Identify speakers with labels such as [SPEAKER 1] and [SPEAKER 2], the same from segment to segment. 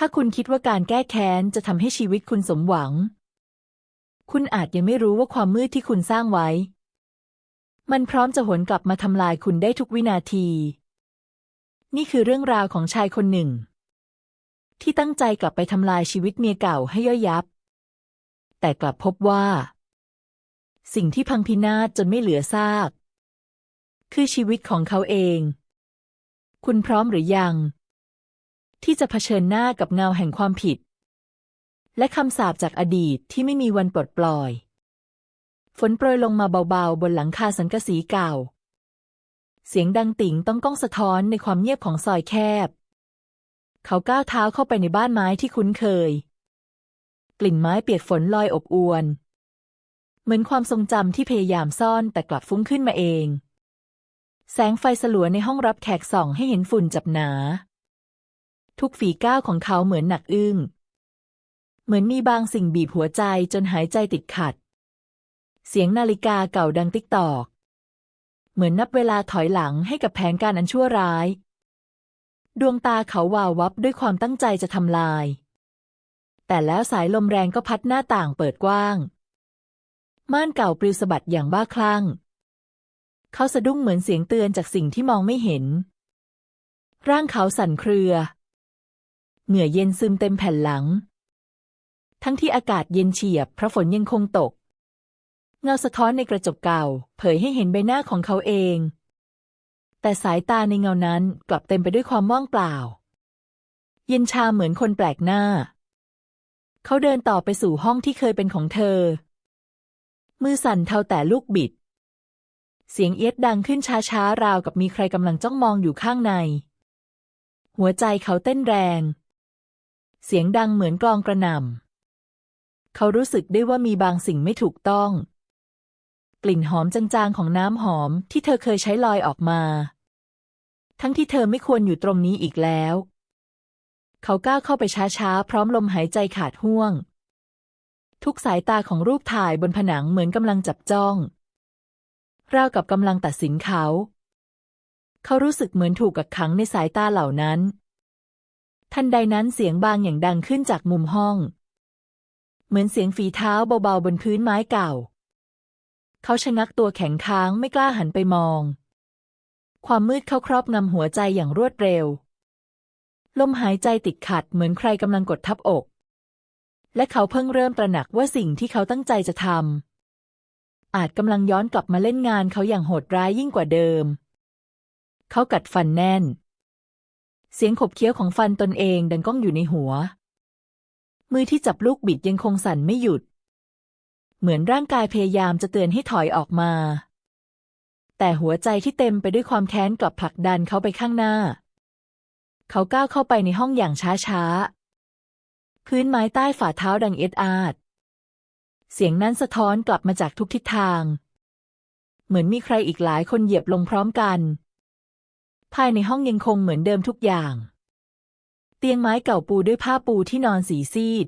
[SPEAKER 1] ถ้าคุณคิดว่าการแก้แค้นจะทำให้ชีวิตคุณสมหวัง คุณอาจยังไม่รู้ว่าความมืดที่คุณสร้างไว้ มันพร้อมจะหวนกลับมาทำลายคุณได้ทุกวินาที นี่คือเรื่องราวของชายคนหนึ่ง ที่ตั้งใจกลับไปทำลายชีวิตเมียเก่าให้ย่อยยับ แต่กลับพบว่า สิ่งที่พังพินาศจนไม่เหลือซาก คือชีวิตของเขาเอง คุณพร้อมหรือยัง ที่จะเผชิญหน้ากับเงาแห่งความผิด และคำสาปจากอดีตที่ไม่มีวันปลดปล่อย ฝนโปรยลงมาเบาๆ บนหลังคาสังกะสีเก่า เสียงดังติ่งต้องก้องสะท้อนในความเงียบของซอยแคบ เขาก้าวเท้าเข้าไปในบ้านไม้ที่คุ้นเคย กลิ่นไม้เปียกฝนลอยอบอวน เหมือนความทรงจำที่พยายามซ่อนแต่กลับฟุ้งขึ้นมาเอง แสงไฟสลัวในห้องรับแขกส่องให้เห็นฝุ่นจับหนา ทุกฝีก้าวของเขาเหมือนหนักอึ้ง เหมือนมีบางสิ่งบีบหัวใจจนหายใจติดขัด เสียงนาฬิกาเก่าดังติ๊กตอก เหมือนนับเวลาถอยหลังให้กับแผนการอันชั่วร้าย ดวงตาเขาวาววับด้วยความตั้งใจจะทำลาย แต่แล้วสายลมแรงก็พัดหน้าต่างเปิดกว้าง ม่านเก่าปลิวสะบัดอย่างบ้าคลั่ง เขาสะดุ้งเหมือนเสียงเตือนจากสิ่งที่มองไม่เห็น ร่างเขาสั่นเครือ เหงื่อเย็นซึมเต็มแผ่นหลัง ทั้งที่อากาศเย็นเฉียบเพราะฝนยังคงตก เงาสะท้อนในกระจกเก่า เผยให้เห็นใบหน้าของเขาเอง แต่สายตาในเงานั้นกลับเต็มไปด้วยความว่างเปล่า เย็นชาเหมือนคนแปลกหน้า เขาเดินต่อไปสู่ห้องที่เคยเป็นของเธอ มือสั่นเทาแต่ลูกบิดเสียงเอียดดังขึ้นช้าๆ ราวกับมีใครกำลังจ้องมองอยู่ข้างใน หัวใจเขาเต้นแรง เสียงดังเหมือนกลองกระหน่ำเขารู้สึกได้ว่ามีบางสิ่งไม่ถูกต้อง กลิ่นหอมจางๆของน้ำหอมที่เธอเคยใช้ลอยออกมา ทั้งที่เธอไม่ควรอยู่ตรงนี้อีกแล้ว เขาก้าวเข้าไปช้าๆ พร้อมลมหายใจขาดห่วง ทุกสายตาของรูปถ่ายบนผนังเหมือนกำลังจับจ้องราวกับกำลังตัดสินเขา เขารู้สึกเหมือนถูกกักขังในสายตาเหล่านั้น ทันใดนั้นเสียงบางอย่างดังขึ้นจากมุมห้อง เหมือนเสียงฝีเท้าเบาๆบนพื้นไม้เก่า เขาชะงักตัวแข็งค้างไม่กล้าหันไปมอง ความมืดเข้าครอบงำหัวใจอย่างรวดเร็ว ลมหายใจติดขัดเหมือนใครกำลังกดทับอก และเขาเพิ่งเริ่มตระหนักว่าสิ่งที่เขาตั้งใจจะทำอาจกำลังย้อนกลับมาเล่นงานเขาอย่างโหดร้ายยิ่งกว่าเดิม เขากัดฟันแน่น เสียงขบเคี้ยวของฟันตนเองดังก้องอยู่ในหัว มือที่จับลูกบิดยังคงสั่นไม่หยุด เหมือนร่างกายพยายามจะเตือนให้ถอยออกมา แต่หัวใจที่เต็มไปด้วยความแค้นกลับผลักดันเขาไปข้างหน้า เขาก้าวเข้าไปในห้องอย่างช้าๆ พื้นไม้ใต้ฝ่าเท้าดังเอ็ดอาด เสียงนั้นสะท้อนกลับมาจากทุกทิศทาง เหมือนมีใครอีกหลายคนเหยียบลงพร้อมกัน ภายในห้องยังคงเหมือนเดิมทุกอย่าง เตียงไม้เก่าปูด้วยผ้าปูที่นอนสีซีด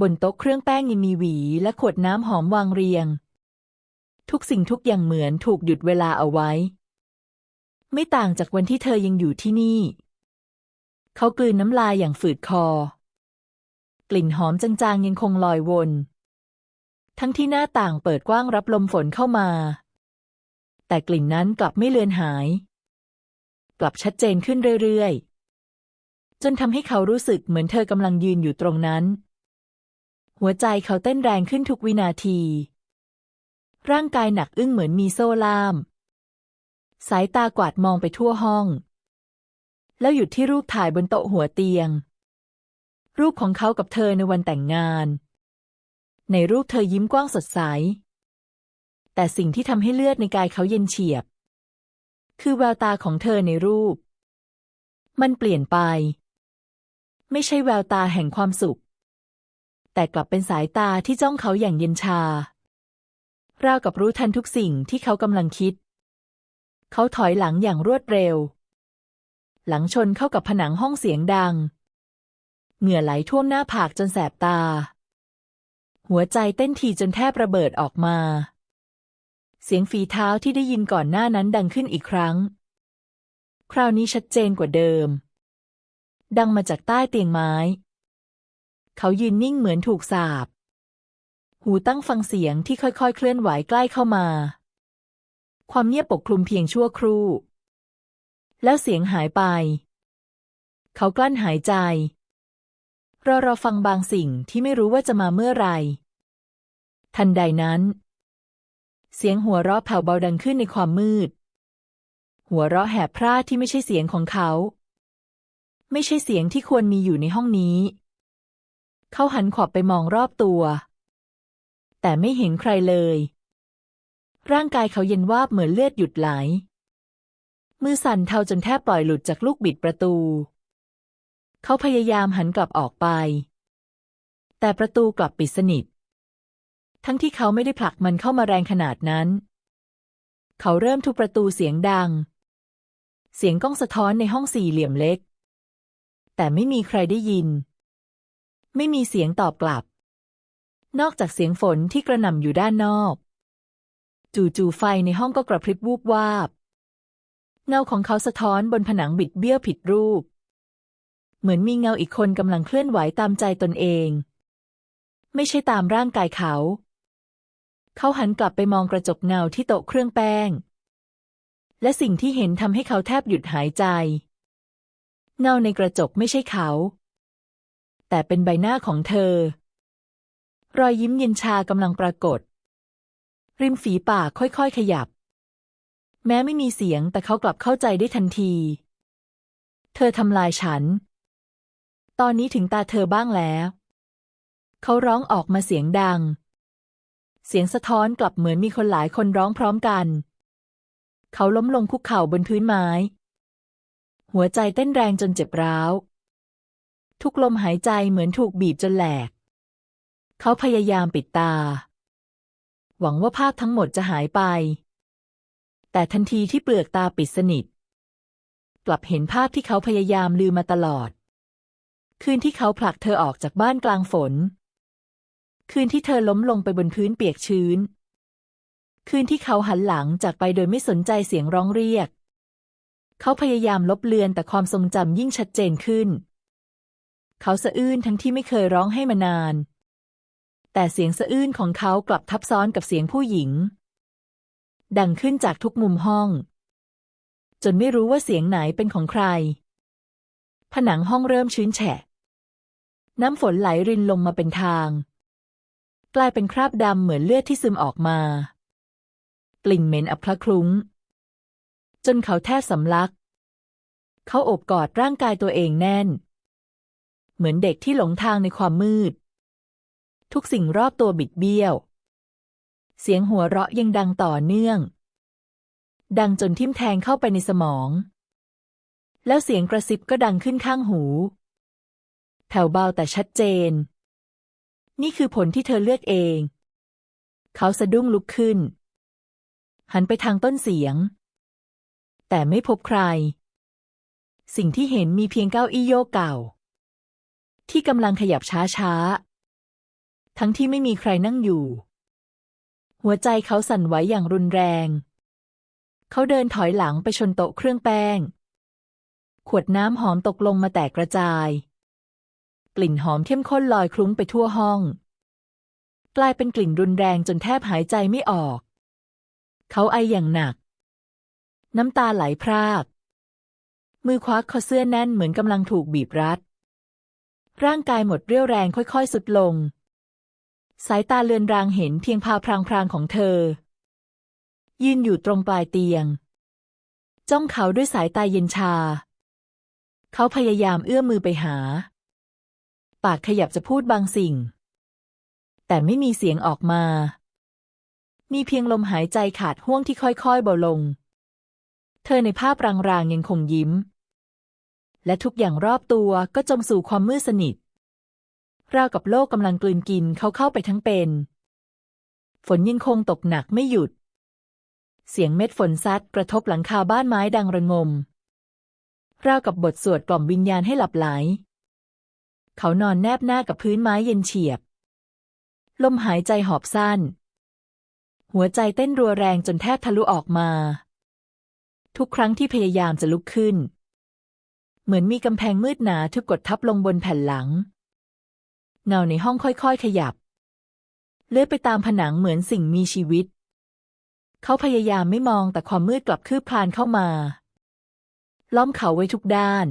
[SPEAKER 1] บนโต๊ะเครื่องแป้งยังมีหวีและขวดน้ำหอมวางเรียง ทุกสิ่งทุกอย่างเหมือนถูกหยุดเวลาเอาไว้ ไม่ต่างจากวันที่เธอยังอยู่ที่นี่ เขากลืนน้ำลายอย่างฝืดคอ กลิ่นหอมจางๆยังคงลอยวน ทั้งที่หน้าต่างเปิดกว้างรับลมฝนเข้ามา แต่กลิ่นนั้นกลับไม่เลือนหาย กลับชัดเจนขึ้นเรื่อยๆ จนทำให้เขารู้สึกเหมือนเธอกำลังยืนอยู่ตรงนั้น หัวใจเขาเต้นแรงขึ้นทุกวินาที ร่างกายหนักอึ้งเหมือนมีโซ่ล่าม สายตากวาดมองไปทั่วห้อง แล้วหยุดที่รูปถ่ายบนโต๊ะหัวเตียง รูปของเขากับเธอในวันแต่งงาน ในรูปเธอยิ้มกว้างสดใสแต่สิ่งที่ทำให้เลือดในกายเขาเย็นเฉียบ คือแววตาของเธอในรูป มันเปลี่ยนไป ไม่ใช่แววตาแห่งความสุข แต่กลับเป็นสายตาที่จ้องเขาอย่างเย็นชา ราวกับรู้ทันทุกสิ่งที่เขากำลังคิด เขาถอยหลังอย่างรวดเร็ว หลังชนเข้ากับผนังห้องเสียงดัง เหงื่อไหลท่วมหน้าผากจนแสบตา หัวใจเต้นทีจนแทบระเบิดออกมา เสียงฝีเท้าที่ได้ยินก่อนหน้านั้นดังขึ้นอีกครั้ง คราวนี้ชัดเจนกว่าเดิม ดังมาจากใต้เตียงไม้ เขายืนนิ่งเหมือนถูกสาปหูตั้งฟังเสียงที่ค่อยๆ เคลื่อนไหวใกล้เข้ามา ความเงียบปกคลุมเพียงชั่วครู่ แล้วเสียงหายไป เขากลั้นหายใจรอรอฟังบางสิ่งที่ไม่รู้ว่าจะมาเมื่อไหรทันใดนั้น เสียงหัวเราะแผ่วเบาดังขึ้นในความมืด หัวเราะแหบพร่าที่ไม่ใช่เสียงของเขา ไม่ใช่เสียงที่ควรมีอยู่ในห้องนี้ เขาหันขวับไปมองรอบตัว แต่ไม่เห็นใครเลย ร่างกายเขาเย็นวาบเหมือนเลือดหยุดไหล มือสั่นเทาจนแทบปล่อยหลุดจากลูกบิดประตู เขาพยายามหันกลับออกไป แต่ประตูกลับปิดสนิท ทั้งที่เขาไม่ได้ผลักมันเข้ามาแรงขนาดนั้น เขาเริ่มทุบประตูเสียงดัง เสียงก้องสะท้อนในห้องสี่เหลี่ยมเล็ก แต่ไม่มีใครได้ยิน ไม่มีเสียงตอบกลับ นอกจากเสียงฝนที่กระหน่ำอยู่ด้านนอก จู่ๆไฟในห้องก็กระพริบวูบวาบ เงาของเขาสะท้อนบนผนังบิดเบี้ยวผิดรูป เหมือนมีเงาอีกคนกำลังเคลื่อนไหวตามใจตนเอง ไม่ใช่ตามร่างกายเขา เขาหันกลับไปมองกระจกเงาที่โต๊ะเครื่องแป้ง และสิ่งที่เห็นทำให้เขาแทบหยุดหายใจ เงาในกระจกไม่ใช่เขา แต่เป็นใบหน้าของเธอ รอยยิ้มเย็นชากำลังปรากฏ ริมฝีปากค่อยๆขยับ แม้ไม่มีเสียงแต่เขากลับเข้าใจได้ทันที เธอทำลายฉัน ตอนนี้ถึงตาเธอบ้างแล้ว เขาร้องออกมาเสียงดัง เสียงสะท้อนกลับเหมือนมีคนหลายคนร้องพร้อมกัน เขาล้มลงคุกเข่าบนพื้นไม้ หัวใจเต้นแรงจนเจ็บร้าว ทุกลมหายใจเหมือนถูกบีบจนแหลก เขาพยายามปิดตา หวังว่าภาพทั้งหมดจะหายไป แต่ทันทีที่เปลือกตาปิดสนิท กลับเห็นภาพที่เขาพยายามลืมมาตลอด คืนที่เขาผลักเธอออกจากบ้านกลางฝน คืนที่เธอล้มลงไปบนพื้นเปียกชื้น คืนที่เขาหันหลังจากไปโดยไม่สนใจเสียงร้องเรียก เขาพยายามลบเลือนแต่ความทรงจำยิ่งชัดเจนขึ้น เขาสะอื้นทั้งที่ไม่เคยร้องให้มานาน แต่เสียงสะอื้นของเขากลับทับซ้อนกับเสียงผู้หญิง ดังขึ้นจากทุกมุมห้อง จนไม่รู้ว่าเสียงไหนเป็นของใคร ผนังห้องเริ่มชื้นแฉะ น้ำฝนไหลรินลงมาเป็นทาง กลายเป็นคราบดำเหมือนเลือดที่ซึมออกมากลิ่นเหม็นอับพละคลุ้ง จนเขาแทบสำลัก เขาโอบกอดร่างกายตัวเองแน่น เหมือนเด็กที่หลงทางในความมืด ทุกสิ่งรอบตัวบิดเบี้ยว เสียงหัวเราะยังดังต่อเนื่อง ดังจนทิ่มแทงเข้าไปในสมอง แล้วเสียงกระซิบก็ดังขึ้นข้างหู แผ่วเบาแต่ชัดเจน นี่คือผลที่เธอเลือกเอง เขาสะดุ้งลุกขึ้น หันไปทางต้นเสียง แต่ไม่พบใคร สิ่งที่เห็นมีเพียงเก้าอี้โยกเก่า ที่กำลังขยับช้าๆ ทั้งที่ไม่มีใครนั่งอยู่ หัวใจเขาสั่นไหวอย่างรุนแรง เขาเดินถอยหลังไปชนโต๊ะเครื่องแป้ง ขวดน้ำหอมตกลงมาแตกกระจาย กลิ่นหอมเข้มข้นลอยคลุ้งไปทั่วห้อง กลายเป็นกลิ่นรุนแรงจนแทบหายใจไม่ออก เขาไออย่างหนัก น้ำตาไหลพราก มือคว้าคอเสื้อแน่นเหมือนกำลังถูกบีบรัด ร่างกายหมดเรี่ยวแรงค่อยๆสุดลง สายตาเลือนรางเห็นเพียงพาพรางๆของเธอ ยืนอยู่ตรงปลายเตียง จ้องเขาด้วยสายตาเย็นชา เขาพยายามเอื้อมมือไปหา ปากขยับจะพูดบางสิ่ง แต่ไม่มีเสียงออกมา มีเพียงลมหายใจขาดห่วงที่ค่อยๆเบาลง เธอในภาพรางๆยังคงยิ้ม และทุกอย่างรอบตัวก็จมสู่ความมืดสนิทราวกับโลกกำลังกลืนกินเขาเข้าไปทั้งเป็น ฝนยังคงตกหนักไม่หยุด เสียงเม็ดฝนซัดกระทบหลังคาบ้านไม้ดังระงม ราวกับบทสวดกล่อมวิญญาณให้หลับไหล เขานอนแนบหน้ากับพื้นไม้เย็นเฉียบ ลมหายใจหอบสั้น หัวใจเต้นรัวแรงจนแทบทะลุออกมา ทุกครั้งที่พยายามจะลุกขึ้น เหมือนมีกำแพงมืดหนาถูกกดทับลงบนแผ่นหลัง เงาในห้องค่อยๆ ขยับ เลื่อยไปตามผนังเหมือนสิ่งมีชีวิต เขาพยายามไม่มองแต่ความมืดกลับคืบคลานเข้ามา ล้อมเขาไว้ทุกด้าน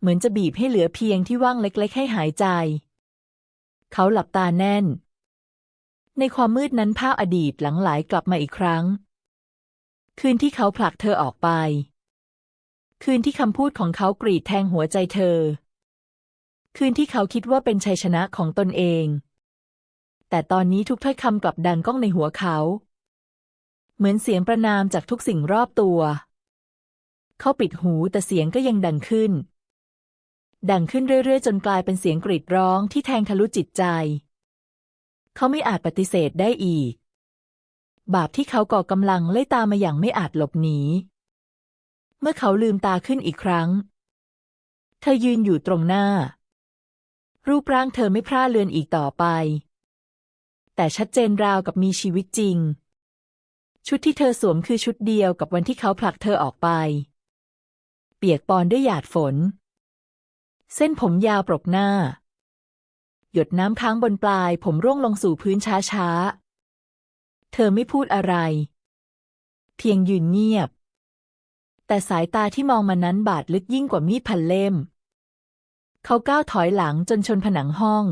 [SPEAKER 1] เหมือนจะบีบให้เหลือเพียงที่ว่างเล็ก ๆ ให้หายใจ เขาหลับตาแน่น ในความมืดนั้นภาพอดีตหลังไหลกลับมาอีกครั้ง คืนที่เขาผลักเธอออกไป คืนที่คำพูดของเขากรีดแทงหัวใจเธอ คืนที่เขาคิดว่าเป็นชัยชนะของตนเอง แต่ตอนนี้ทุกถ้อยคำกลับดังก้องในหัวเขา เหมือนเสียงประนามจากทุกสิ่งรอบตัวเขาปิดหูแต่เสียงก็ยังดังขึ้น ดังขึ้นเรื่อยๆ จนกลายเป็นเสียงกรีดร้องที่แทงทะลุจิตใจ เขาไม่อาจปฏิเสธได้อีก บาปที่เขาก่อกำลังไล่ตามมาอย่างไม่อาจหลบหนี เมื่อเขาลืมตาขึ้นอีกครั้ง เธอยืนอยู่ตรงหน้า รูปร่างเธอไม่พร่าเลือนอีกต่อไป แต่ชัดเจนราวกับมีชีวิตจริง ชุดที่เธอสวมคือชุดเดียวกับวันที่เขาผลักเธอออกไป เปียกปอนด้วยหยาดฝน เส้นผมยาวปรกหน้า หยดน้ำค้างบนปลายผมร่วงลงสู่พื้นช้าๆ เธอไม่พูดอะไร เพียงยืนเงียบ แต่สายตาที่มองมานั้นบาดลึกยิ่งกว่ามีดพันเล่ม เขาก้าวถอยหลังจนชนผนังห้อง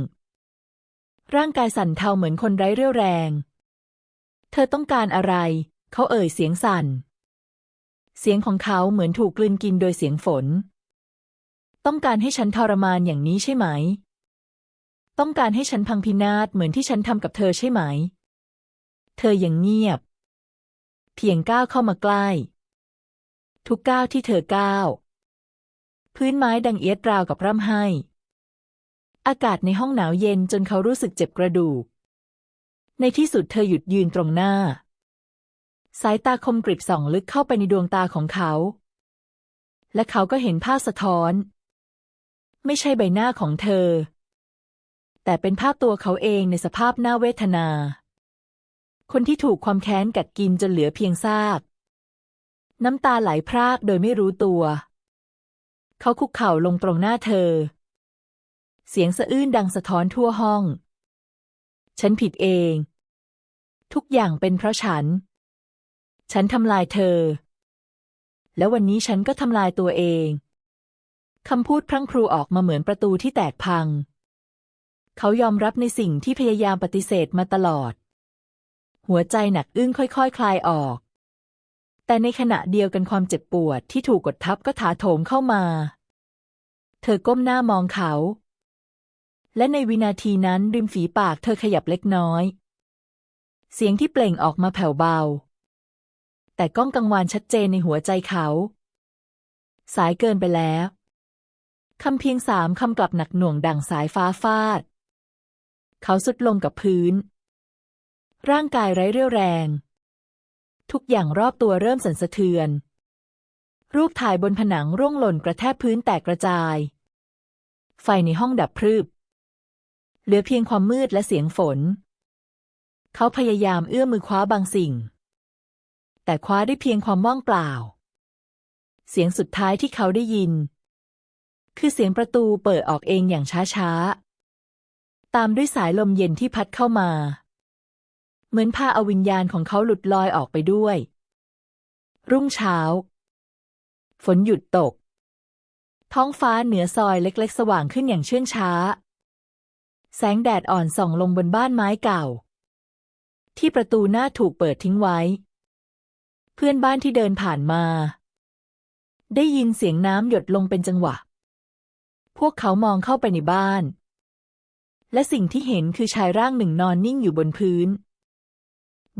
[SPEAKER 1] ร่างกายสั่นเทาเหมือนคนไร้เรี่ยวแรง เธอต้องการอะไร เขาเอ่ยเสียงสั่น เสียงของเขาเหมือนถูกกลืนกินโดยเสียงฝน ต้องการให้ฉันทรมานอย่างนี้ใช่ไหม ต้องการให้ฉันพังพินาศเหมือนที่ฉันทำกับเธอใช่ไหม เธอยังเงียบ เพียงก้าวเข้ามาใกล้ ทุกก้าวที่เธอก้าว พื้นไม้ดังเอียดราวกับร่ำไห้ อากาศในห้องหนาวเย็นจนเขารู้สึกเจ็บกระดูก ในที่สุดเธอหยุดยืนตรงหน้า สายตาคมกริบส่องลึกเข้าไปในดวงตาของเขาและเขาก็เห็นภาพสะท้อน ไม่ใช่ใบหน้าของเธอ แต่เป็นภาพตัวเขาเองในสภาพหน่าเวทนา คนที่ถูกความแค้นกัดกินจนเหลือเพียงซาก น้ำตาไหลพรากโดยไม่รู้ตัว เขาคุกเข่าลงตรงหน้าเธอ เสียงสะอื้นดังสะท้อนทั่วห้อง ฉันผิดเอง ทุกอย่างเป็นเพราะฉัน ฉันทำลายเธอ แล้ววันนี้ฉันก็ทำลายตัวเอง คำพูดพรั่งพรูออกมาเหมือนประตูที่แตกพัง เขายอมรับในสิ่งที่พยายามปฏิเสธมาตลอด หัวใจหนักอึ้งค่อยๆคคลายออก แต่ในขณะเดียวกันความเจ็บปวดที่ถูกกดทับก็ถาโถมเข้ามา เธอก้มหน้ามองเขา และในวินาทีนั้นริมฝีปากเธอขยับเล็กน้อย เสียงที่เปล่งออกมาแผ่วเบา แต่ก้องกังวานชัดเจนในหัวใจเขา สายเกินไปแล้ว คำเพียงสามคำกลับหนักหน่วงดังสายฟ้าฟาด เขาสุดลงกับพื้น ร่างกายไร้เรี่ยวแรง ทุกอย่างรอบตัวเริ่มสั่นสะเทือน รูปถ่ายบนผนังร่วงหล่นกระแทกพื้นแตกกระจาย ไฟในห้องดับพรึบ เหลือเพียงความมืดและเสียงฝน เขาพยายามเอื้อมมือคว้าบางสิ่ง แต่คว้าได้เพียงความว่างเปล่า เสียงสุดท้ายที่เขาได้ยิน คือเสียงประตูเปิดออกเองอย่างช้าๆ ตามด้วยสายลมเย็นที่พัดเข้ามา เหมือนพาเอาวิญญาณของเขาหลุดลอยออกไปด้วย รุ่งเช้า ฝนหยุดตก ท้องฟ้าเหนือซอยเล็กๆ สว่างขึ้นอย่างเชื่องช้า แสงแดดอ่อนส่องลงบนบ้านไม้เก่า ที่ประตูหน้าถูกเปิดทิ้งไว้ เพื่อนบ้านที่เดินผ่านมาได้ยินเสียงน้ำหยดลงเป็นจังหวะ พวกเขามองเข้าไปในบ้าน และสิ่งที่เห็นคือชายร่างหนึ่งนอนนิ่งอยู่บนพื้น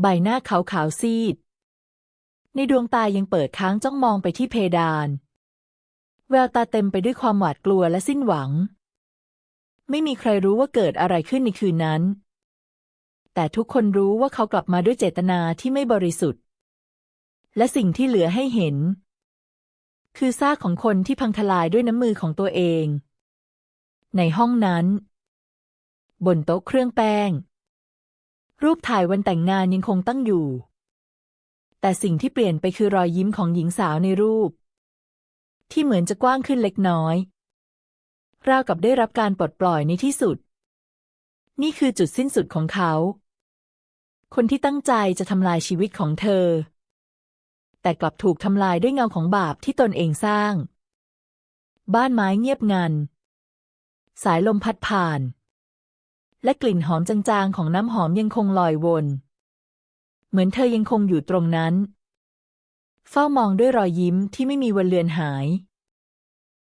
[SPEAKER 1] ใบหน้าขาวขาวซีด ในดวงตายังเปิดค้างจ้องมองไปที่เพดาน แววตาเต็มไปด้วยความหวาดกลัวและสิ้นหวัง ไม่มีใครรู้ว่าเกิดอะไรขึ้นในคืนนั้น แต่ทุกคนรู้ว่าเขากลับมาด้วยเจตนาที่ไม่บริสุทธิ์ และสิ่งที่เหลือให้เห็น คือซากของคนที่พังทลายด้วยน้ำมือของตัวเอง ในห้องนั้น บนโต๊ะเครื่องแป้ง รูปถ่ายวันแต่งงานยังคงตั้งอยู่ แต่สิ่งที่เปลี่ยนไปคือรอยยิ้มของหญิงสาวในรูป ที่เหมือนจะกว้างขึ้นเล็กน้อย ราวกับได้รับการปลดปล่อยในที่สุด นี่คือจุดสิ้นสุดของเขา คนที่ตั้งใจจะทำลายชีวิตของเธอ แต่กลับถูกทำลายด้วยเงาของบาปที่ตนเองสร้าง บ้านไม้เงียบงัน สายลมพัดผ่าน และกลิ่นหอมจางๆของน้ำหอมยังคงลอยวน เหมือนเธอยังคงอยู่ตรงนั้น เฝ้ามองด้วยรอยยิ้มที่ไม่มีวันเลือนหาย